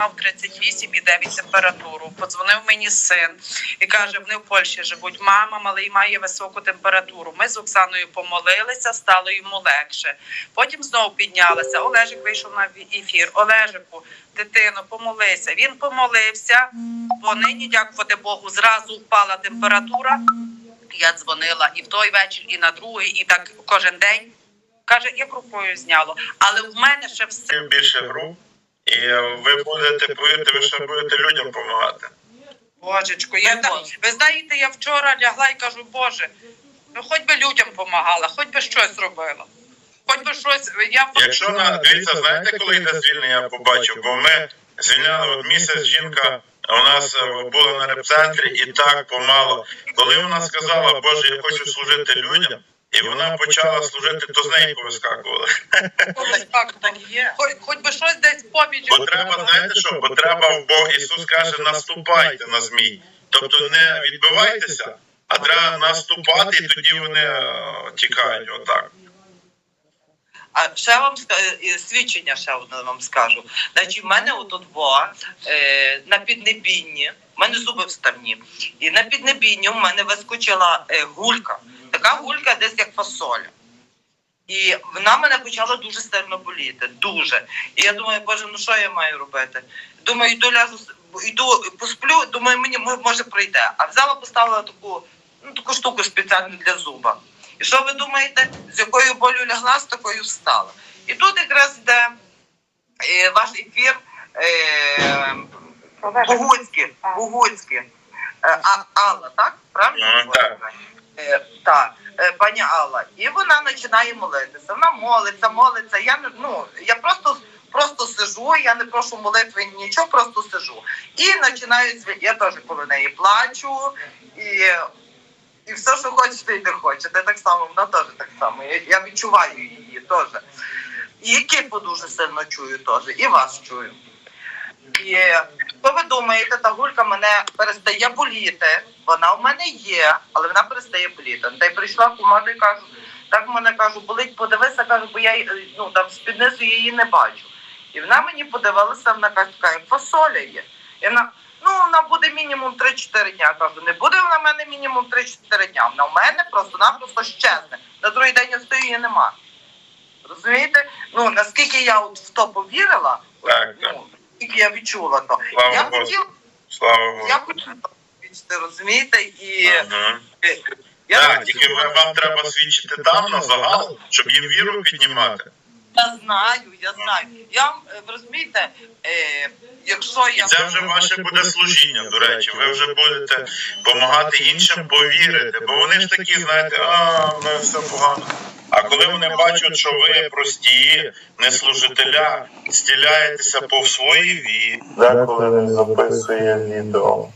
мав 38,9 температуру. Подзвонив мені син і каже: вони в Польщі живуть. Мама малий має високу температуру. Ми з Оксаною помолилися, стало йому легше. Потім знову піднялися. Олежик вийшов на ефір. Олежику, дитино, помолися. Він помолився. Бо нині, дякувати Богу, зразу впала температура. Я дзвонила і в той вечір, і на другий, і так кожен день. Каже, як рукою зняло. Але в мене ще все. більше груп, і ви будете, повірте, ви ще будете людям допомагати. Божечко, я та- ви знаєте, я вчора лягла і кажу, Боже, ну хоч би людям допомагала, хоч би щось робила. Хоч би щось. Я Якщо на дивіться, знаєте, коли йде звільнення, я побачив, бо ми звільняли от місяць жінка. У нас е, була на репцентрі і так помало. Коли вона сказала, Боже, я хочу служити людям, і вона почала служити, то з неї повискакували. Так, так є. Хоч, би щось десь поміч. Бо треба, знаєте що? Бо треба, бо Ісус каже, наступайте на змій. Тобто не відбивайтеся, а треба наступати, і тоді вони е, тікають. Отак. А ще вам ска- е, свідчення ще одне вам скажу. Значить, в мене отут во, е, на піднебінні, в мене зуби вставні, і на піднебінні в мене вискочила е, гулька. Така гулька десь як фасоля. І вона мене почала дуже сильно боліти. Дуже. І я думаю, боже, ну що я маю робити? Думаю, йду ляжу, с- йду посплю, думаю, мені може прийде. А взяла, поставила таку, ну, таку штуку спеціально для зуба. І що ви думаєте, з якою болю лягла, з такою встала? І тут якраз йде е, ваш ефір е, Богуцьке, Богуцьке. Е, А, Алла, так? Правильно? Так. Е, так, е, пані Алла. І вона починає молитися. Вона молиться, молиться. Я не ну я просто просто сижу, я не прошу молитви нічого, просто сижу. І починаю я теж коло неї плачу і, і все, що хочете, і не хочете. Так само, вона теж так само. Я відчуваю її теж. І кипу дуже сильно чую теж, і вас чую. І думаєте, та гулька мене перестає боліти. Вона в мене є, але вона перестає боліти. Та й прийшла кумаду і кажу, так мене кажу, болить, подивися, кажу, бо я й- ну там я її не бачу. І вона мені подивилася, вона каже, така, як фасоля є. І вона, ну вона буде мінімум 3-4 дня. Кажу, не буде вона в мене мінімум 3-4 дня. Вона в мене просто-напросто щезне. На другий день я стою її нема. Розумієте? Ну наскільки я от в то повірила, так. ну, скільки я відчула то. Слава Я хотіла, Слава Богу. я хотіла відчути, розумієте? І Мгм. я Так, тільки ви- вам треба свідчити там на загал, щоб їм віру піднімати. Я знаю, я знаю. Я вам, е, ви розумієте, е, якщо І я це вже ваше буде служіння, до речі. Ви вже будете допомагати іншим повірити, бо вони ж такі, знаєте, а в мене все погано. А коли вони бачать, що ви прості, не служителя, стіляєтеся по своїй вірі. Деколи не записує відео.